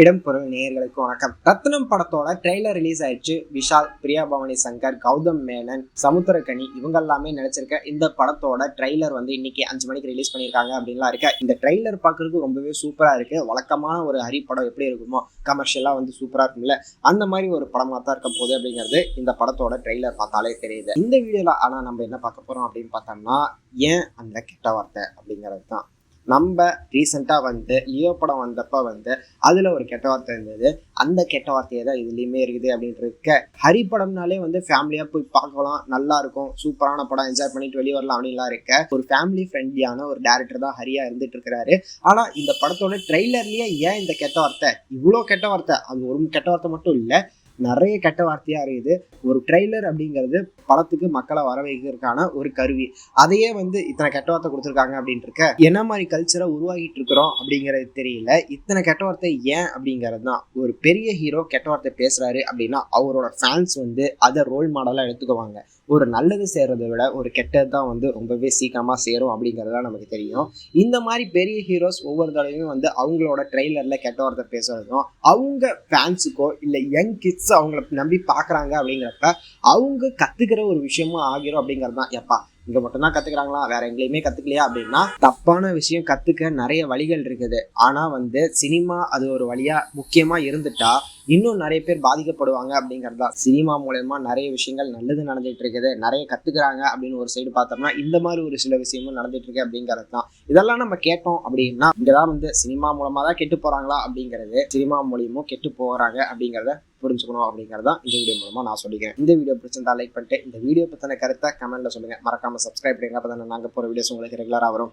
இடம் பொருள் நேயர்களுக்கு வணக்கம். ரத்னம் படத்தோட ட்ரெய்லர் ரிலீஸ் ஆயிடுச்சு. விஷால் பிரியா பவானி சங்கர் கௌதம் மேனன் சமுத்திரக்கனி இவங்க எல்லாமே நினைச்சிருக்க இந்த படத்தோட ட்ரெய்லர் வந்து இன்னைக்கு அஞ்சு மணிக்கு ரிலீஸ் பண்ணியிருக்காங்க அப்படின்லாம் இருக்க. இந்த ட்ரெய்லர் பார்க்கறதுக்கு ரொம்பவே சூப்பரா இருக்கு. வழக்கமான ஒரு ஹரி படம் எப்படி இருக்குமோ கமர்ஷியலா வந்து சூப்பரா இருக்கும்ல அந்த மாதிரி ஒரு படமா தான் இருக்க போகுது அப்படிங்கிறது இந்த படத்தோட ட்ரெய்லர் பார்த்தாலே தெரியுது. இந்த வீடியோல ஆனா நம்ம என்ன பார்க்க போறோம் அப்படின்னு பார்த்தோம்னா ஏன் அந்த கெட்ட வார்த்தை அப்படிங்கிறது தான். நம்ம ரீசெண்டாக வந்து லியோ படம் வந்தப்போ வந்து அதில் ஒரு கெட்ட வார்த்தை இருந்தது. அந்த கெட்ட வார்த்தையை தான் இதுலேயுமே இருக்குது அப்படின்ட்டு இருக்க. ஹரி படம்னாலே வந்து ஃபேமிலியாக போய் பார்க்கலாம் நல்லா இருக்கும் சூப்பரான படம் என்ஜாய் பண்ணிட்டு வெளியே வரலாம் அப்படின்லாம் இருக்க. ஒரு ஃபேமிலி ஃப்ரெண்ட்லியான ஒரு டேரக்டர் தான் ஹரியா இருந்துட்டு இருக்கிறாரு. ஆனால் இந்த படத்தோட ட்ரெய்லர்லேயே ஏன் இந்த கெட்ட வார்த்தை? இவ்வளோ கெட்ட வார்த்தை. அது ஒரு கெட்ட வார்த்தை மட்டும் இல்லை. நிறைய கெட்ட வார்த்தையாக இருக்குது ஒரு ட்ரெய்லர் அப்படிங்கிறது படத்துக்கு மக்களை வர வைக்கிறதுக்கான ஒரு கருவி. அதையே வந்து இத்தனை கெட்ட வார்த்தை கொடுத்துருக்காங்க அப்படின்ட்டு இருக்க என்ன மாதிரி கல்ச்சரை உருவாகிட்டு இருக்கிறோம் அப்படிங்கிறது தெரியல. இத்தனை கெட்ட வார்த்தை ஏன் அப்படிங்கிறது தான் ஒரு பெரிய ஹீரோ கெட்ட வார்த்தை பேசுகிறாரு அப்படின்னா அவரோட ஃபேன்ஸ் வந்து அதை ரோல் மாடலாக எடுத்துக்குவாங்க. ஒரு நல்லது செய்கிறத விட ஒரு கெட்டது தான் வந்து ரொம்பவே சீக்கிரமாக சேரும் அப்படிங்கிறதுலாம் நமக்கு தெரியும். இந்த மாதிரி பெரிய ஹீரோஸ் ஒவ்வொரு தடவையும் வந்து அவங்களோட ட்ரெய்லரில் கெட்ட வார்த்தை பேசுகிறதும் அவங்க ஃபேன்ஸுக்கோ இல்லை யங் கிட்ஸ் அவங்கள நம்பி பார்க்குறாங்க அப்படிங்கிறப்ப அவங்க கற்றுக்கிற ஒரு விஷயமும் ஆகிரும் அப்படிங்கிறது தான் எப்பா இங்கே மட்டும்தான் கற்றுக்குறாங்களா வேற எங்கேயுமே கற்றுக்கலையா அப்படின்னா தப்பான விஷயம் கற்றுக்க நிறைய வழிகள் இருக்குது. ஆனால் வந்து சினிமா அது ஒரு வழியாக முக்கியமாக இருந்துட்டா இன்னும் நிறைய பேர் பாதிக்கப்படுவாங்க அப்படிங்கிறது தான் சினிமா மூலயமா நிறைய விஷயங்கள் நல்லது நடந்துட்டு இருக்குது. நிறைய கற்றுக்குறாங்க அப்படின்னு ஒரு சைடு பார்த்தோம்னா இந்த மாதிரி ஒரு சில விஷயமும் நடந்துட்டு இருக்கு அப்படிங்கிறது தான் இதெல்லாம் நம்ம கேட்டோம் அப்படின்னா இங்கதான் வந்து சினிமா மூலமாக தான் கெட்டு போகிறாங்களா அப்படிங்கிறது சினிமா மூலியமும் கெட்டு போகிறாங்க அப்படிங்கிறத புரிஞ்சுக்கணும் அப்படிங்கிறதா இந்த வீடியோ மூலமாக நான் சொல்லிக்கிறேன். இந்த வீடியோ பிடிச்சிருந்தா லைக் பண்ணிட்டு இந்த வீடியோ பற்றின கருத்தை கமெண்ட்டில் சொல்லுங்கள் மறக்காமல் சப்ஸ்கிரைப் பண்ணுங்க அப்போ நாங்கள் போகிற வீடியோஸ் உங்களுக்கு ரெகுலராக வரும்.